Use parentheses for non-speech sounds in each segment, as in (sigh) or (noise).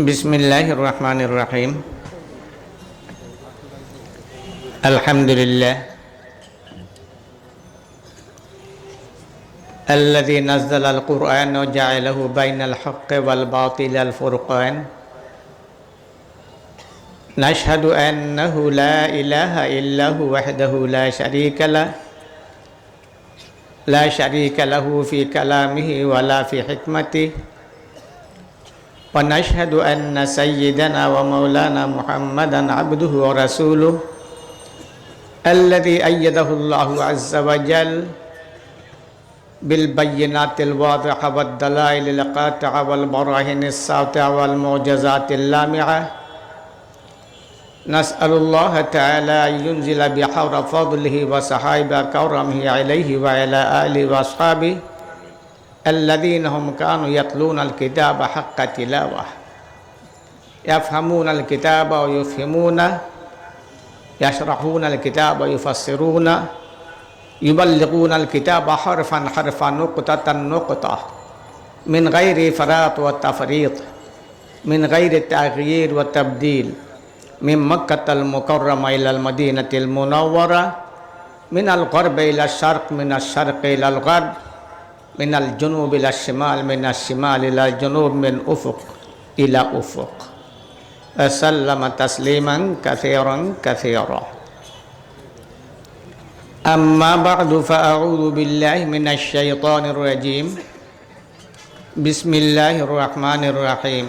بسم الله الرحمن الرحيم الحمد لله الذي نزل القرآن وجعله بين الحق والباطل الفرقان نشهد أنه لا إله إلا هو وحده لا شريك له لا شريك له في كلامه ولا في حكمته ونشهد أن سيدنا ومولانا محمدا عبده ورسوله الذي أيده الله عز وجل بالبينات الواضحة والدلائل القاطعة والبراهين الساطعة والمعجزات اللامعة. نسأل الله تعالى أن ينزل بحور فضله وصحائب كرمه عليه وعلى آله وأصحابه الذين هم كانوا يتلون الكتاب حق تلاوة. يفهمون الكتاب ويفهمونه يشرحون الكتاب ويفسرونه يبلغون الكتاب حرفا حرفا نقطة نقطة من غير إفراط والتفريط من غير التغيير والتبديل من مكة المكرمة إلى المدينة المنورة من الغرب إلى الشرق من الشرق إلى الغرب. من الجنوب إلى الشمال من الشمال إلى الجنوب من أفق إلى أفق وسلم تسليما كثيرا كثيرا أما بعد فأعوذ بالله من الشيطان الرجيم بسم الله الرحمن الرحيم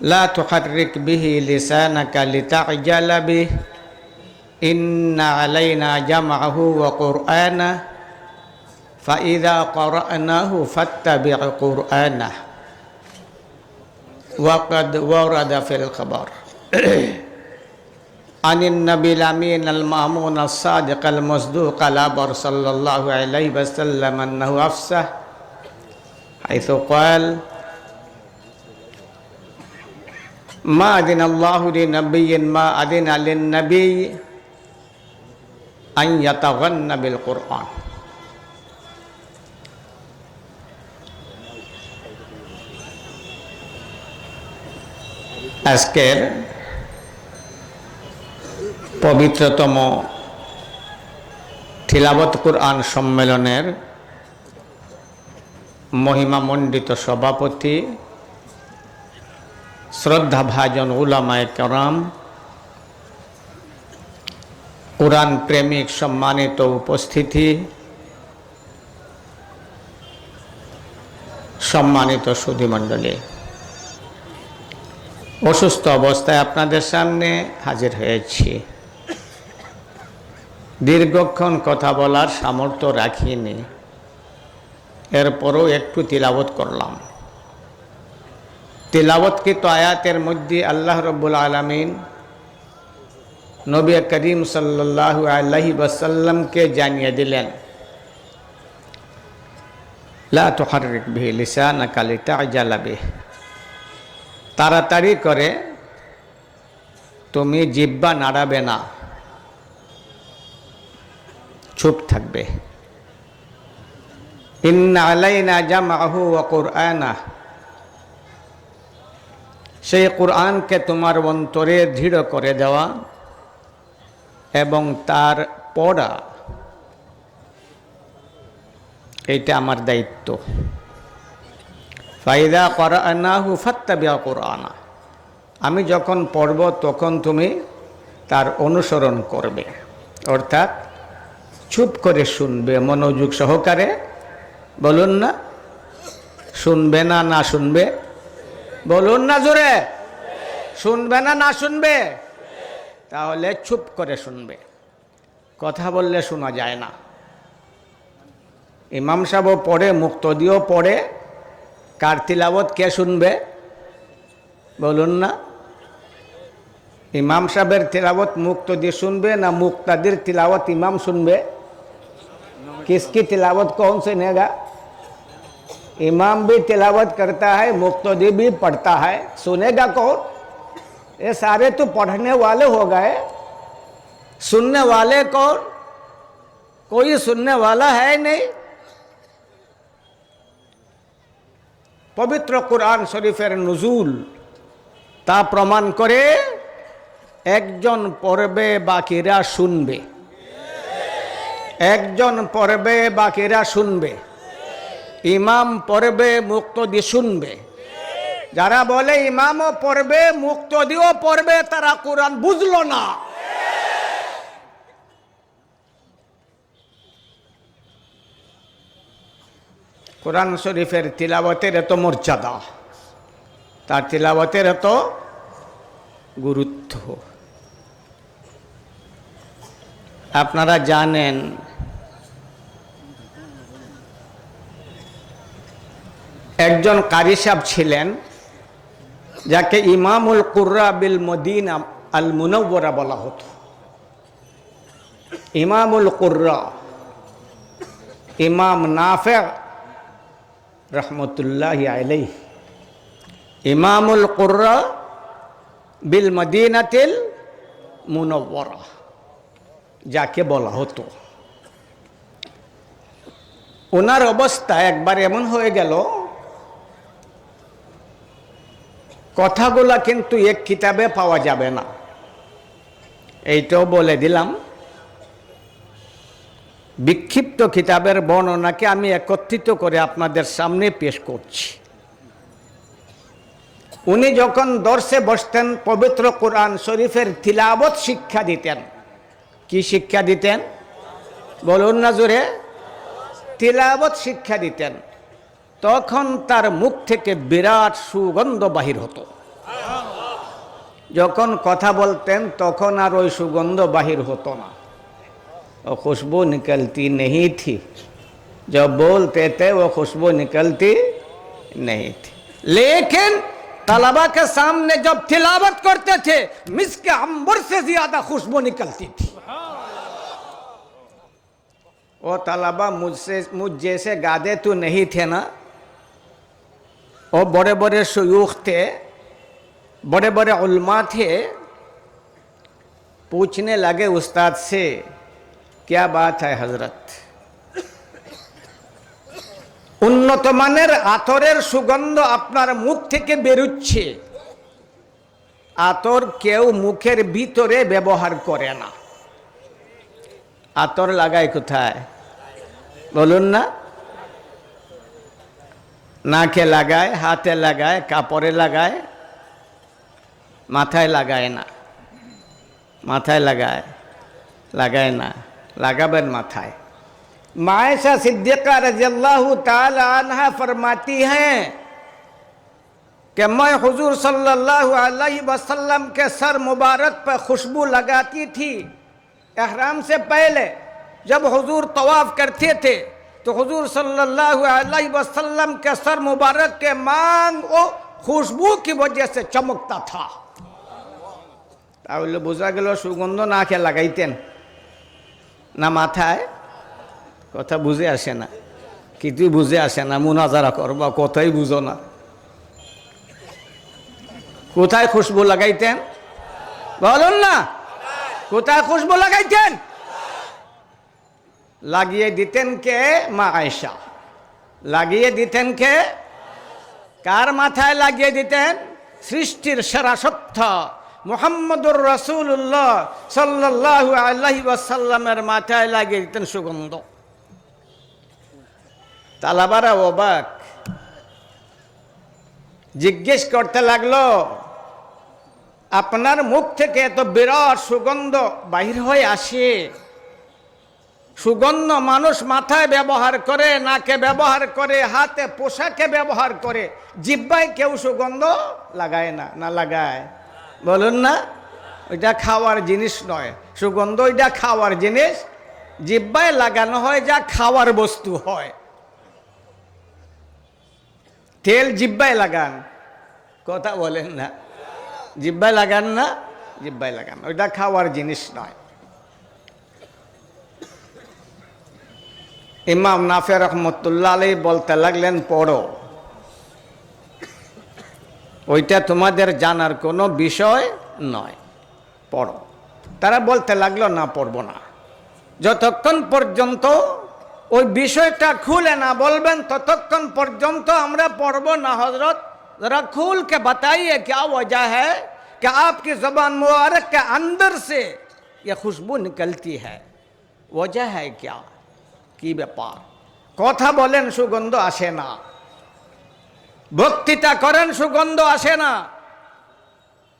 لا تحرك به لسانك لتعجل به إن علينا جمعه وقرآنه فإذا قرأناه فاتبع قرآنه. وقد ورد في الخبر. (clears throat) عن النبي الأمين المأمون الصادق المصدوق الأبر صلى الله عليه وسلم أنه أفسه حيث قال ما أذن الله لنبي ما أذن للنبي أن يتغنى بالقرآن. আজকের পবিত্রতম থিলাবত কুরআন সম্মেলনের মহিমামণ্ডিত সভাপতি শ্রদ্ধাভাজন উলামায় কেরাম, কোরআন প্রেমিক সম্মানিত উপস্থিতি, সম্মানিত সুধীমণ্ডলী। অসুস্থ অবস্থায় আপনাদের সামনে হাজির হয়েছি। দীর্ঘক্ষণ কথা বলার সামর্থ্য রাখিনি। এরপরও একটু তিলাবত করলাম। তিলাবতকৃত আয়াতের মধ্যে আল্লাহ রব্বুল আলমিন নবী করিম সাল্লাহ আল্লাহি ওয়াসাল্লামকে জানিয়ে দিলেন, লা তুহারিক বিহি লিসানাকা লিতা'জালা বিহি। তাড়াতাড়ি করে, তুমি জিব্বা নাড়াবে না। চুপ থাকবে। ইন্না জামাহু ওয়া কুরআনা। সেই কোরআনকে তোমার অন্তরে দৃঢ় করে দেওয়া এবং তার পড়া, এইটা আমার দায়িত্ব। ফাইদা করানাহু ফাত্তাবিয়া কোরআনা। আমি যখন পড়ব, তখন তুমি তার অনুসরণ করবে। অর্থাৎ চুপ করে শুনবে, মনোযোগ সহকারে বলুন না, শুনবে না না শুনবে? বলুন না জোরে, শুনবে না না শুনবে? তাহলে চুপ করে শুনবে। কথা বললে শোনা যায় না। ইমাম সাহেবও পড়ে মুক্ত দিয়েও পড়ে কার তিলাবত কে শুনবে বলুন না ইমাম সাহেবের তিলাবত মুক্ত দিয়ে শুনবে না মুক্তাদির तिलावत इमाम सुनबे किसकी तिलावत कौन सुनेगा इमाम भी तिलावत करता है मुक्तदी भी पढ़ता है सुनेगा कौन ये सारे तो पढ़ने वाले हो गए सुनने वाले कौन कोई सुनने वाला है नहीं পবিত্র কোরআন শরীফের নজুল, তা প্রমাণ করে একজন পড়বে, বাকিরা শুনবে। একজন পড়বে, বাকিরা শুনবে। ইমাম পড়বে, মুক্তদি শুনবে। যারা বলে ইমামও পড়বে, মুক্তদিও পড়বে, তারা কোরআন বুঝলো না। কোরআন শরীফের তিলাবতের এত মর্যাদা। তার তিলাবতের এত গুরুত্ব। আপনারা জানেন, একজন কারি সাহেব ছিলেন, যাকে ইমামুল কুর্রা বিল মদিনা আল মুনব্বরা বলা হতো। ইমামুল কুর্রা, ইমাম নাফে রহমতুল্লাহ আলাই ইমামুল কুর্রা বিল মদিনাতিল মুনব্বরা যাকে বলা হতো। ওনার অবস্থা একবার এমন হয়ে গেল, কথাগুলা কিন্তু এক কিতাবে পাওয়া যাবে না। এইটাও বলে দিলাম। বিক্ষিপ্ত কিতাবের বর্ণনাকে আমি একত্রিত করে আপনাদের সামনে পেশ করছি। উনি যখন দর্শে বসতেন, পবিত্র কোরআন শরীফের তিলাবত শিক্ষা দিতেন। কি শিক্ষা দিতেন? বলুন না জোরে। তিলাবত শিক্ষা দিতেন। তখন তার মুখ থেকে বিরাট সুগন্ধ বাহির হতো। যখন কথা বলতেন, তখন আর ওই সুগন্ধ বাহির হতো না। और खुशबू निकलती नहीं थी। जब बोलते थे, वो खुशबू निकलती नहीं थी। लेकिन तलबा के सामने जब तिलावत करते थे मिस के अंबर से ज़्यादा खुशबू निकलती थी। वो तलबा, मुझसे, मुझ जैसे गादे तो नहीं थे ना? वो बड़े बड़े शयूख थे, बड़े बड़े उलमा थे। पूछने लगे उस्ताद से क्या बात है हजरत উন্নত মানের আতরের সুগন্ধ আপনার মুখ থেকে বেরুচ্ছে আতর কেউ মুখের ভিতরে ব্যবহার করে না আতর লাগায় কোথায় বলুন না নাকে লাগায় হাতে লাগায় কাপড়ে লাগায় মাথায় লাগায় না মাথায় লাগায় লাগায় না लगाबन माथा है मायशा सिद्दीक़ा रजी अल्लाह तहा फरमाती हैं कि मैं हुजूर सल्लल्लाहु अलैहि वसल्लम के सर मुबारक पर खुशबू लगाती थी एहराम से पहले जब हुजूर तवाफ करते थे तो हुजूर सल्लल्लाहु अलैहि वसल्लम के सर मुबारक के मांग वो खुशबू की वजह से चमकता था তাহলে বোঝা গেল সুগন্ধ না খেয়ে লাগাইতেন না মাথায়? কথা বুঝে আসে না। কিছুই বুঝে আসে না, মুনাজারা করবা কথাই বুঝো না। কোথায় খুশবু লাগাইতেন? বলুন না। কোথায় খুশবু লাগাইতেন? লাগিয়ে দিতেন কে? মা আয়সা লাগিয়ে দিতেন কে? কার মাথায় লাগিয়ে দিতেন? সৃষ্টির সেরা সত্য মোহাম্মদুর রসুল্লাহ সাল্লাহ আল্লাহি ওয়াসাল্লামের মাথায় লাগিয়ে দিতেন সুগন্ধ। তালাবারা অবাক। জিজ্ঞেস করতে লাগল, আপনার মুখ থেকে এত বিরাট সুগন্ধ বাহির হয়ে আসে। সুগন্ধ মানুষ মাথায় ব্যবহার করে, নাকে ব্যবহার করে, হাতে পোশাকে ব্যবহার করে, জিব্বায় কেউ সুগন্ধ লাগায় না না লাগায়? বলুন না, ওইটা খাওয়ার জিনিস নয়। সুগন্ধ ওইটা খাওয়ার জিনিস, জিব্বায় লাগানো হয় যা খাওয়ার বস্তু হয়। তেল জিব্বায় লাগান, কথা বলেন না। জিব্বায় লাগান না, জিব্বায় লাগান, ওইটা খাওয়ার জিনিস নয়। ইমাম নাফে রহমতুল্লাহ আলী বলতে লাগলেন, পড়ো। ওইটা তোমাদের জানার কোনো বিষয় নয় পড়ো তারা বলতে লাগলো না পড়বো না যতক্ষণ পর্যন্ত ওই বিষয়টা খুলে না বলবেন ততক্ষণ পর্যন্ত আমরা পড়ব না হজরত जरा खोल के बताइए क्या वजह है कि आपकी जबान मुबारक के अंदर से ये खुशबू निकलती है वजह है क्या কি ব্যাপার কথা বলেন সুগন্ধ আসে না বক্তৃতা করেন, সুগন্ধ আসে না।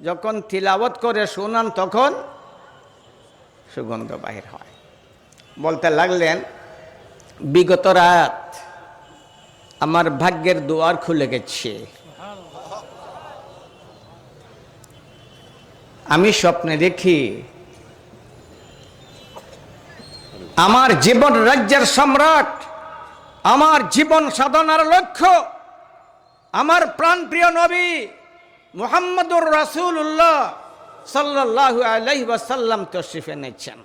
যখন তিলাবত করে শোনান, তখন সুগন্ধ বাহির হয়। বলতে লাগলেন, বিগত রাত আমার ভাগ্যের দুয়ার খুলে গেছে। আমি স্বপ্নে দেখি, আমার জীবন রাজ্যের সম্রাট, আমার জীবন সাধনার লক্ষ্য আমার প্রাণ প্রিয় নবী মুহাম্মদুর রাসূলুল্লাহ সাল্লাল্লাহু আলাইহি ওয়াসাল্লাম তশরিফ এনেছেন।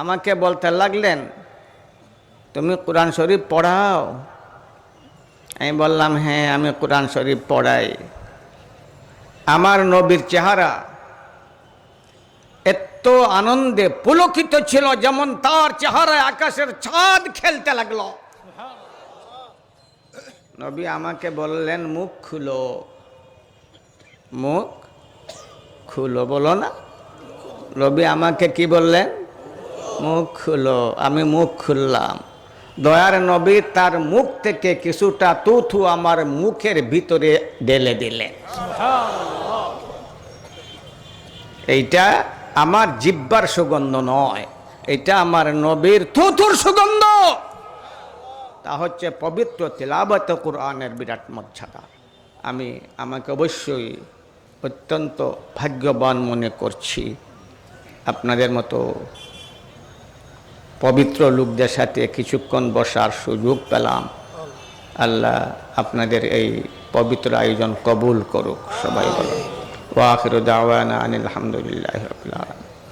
আমাকে বলতে লাগলেন, তুমি কোরআন শরীফ পড়াও? আমি বললাম হ্যাঁ আমি কোরআন শরীফ পড়াই। আমার নবীর চেহারা এত আনন্দে পুলকিত ছিল, যেমন তার চেহারায় আকাশের ছাদ খেলতে লাগল। নবী আমাকে বললেন, মুখ খুলো। মুখ খুলো, বলো না। নবী আমাকে কি বললেন? মুখ খুলো, আমি মুখ খুললাম। দয়ার নবী তার মুখ থেকে কিছুটা তুথু আমার মুখের ভিতরে ঢেলে দিলেন। এইটা আমার জিব্বার সুগন্ধ নয়, এটা আমার নবীর থুথুর সুগন্ধ। তা হচ্ছে পবিত্র তিলাবত কোরআনের বিরাট মর্যাদা। আমি আমাকে অবশ্যই অত্যন্ত ভাগ্যবান মনে করছি। আপনাদের মতো পবিত্র লোকদের সাথে কিছুক্ষণ বসার সুযোগ পেলাম। আল্লাহ আপনাদের এই পবিত্র আয়োজন কবুল করুক, সবাই বলো ওয়াখির দাওয়ানা আনিল আলহামদুলিল্লাহ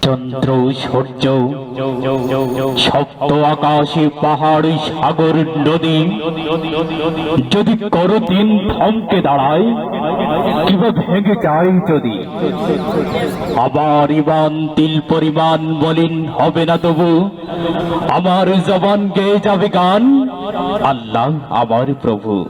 চন্দ্র, সূর্য, সপ্ত আকাশে পাহাড়, সাগর, নদী। যদি করো দিন থমকে দাঁড়ায়, কিংবা ভেঙে যায় যদি। আবার ইমান, তিল পরিমাণ বলিন, হবে না তবু। আমার জবান গেয়ে যাবে গান। আল্লাহ আমার প্রভু।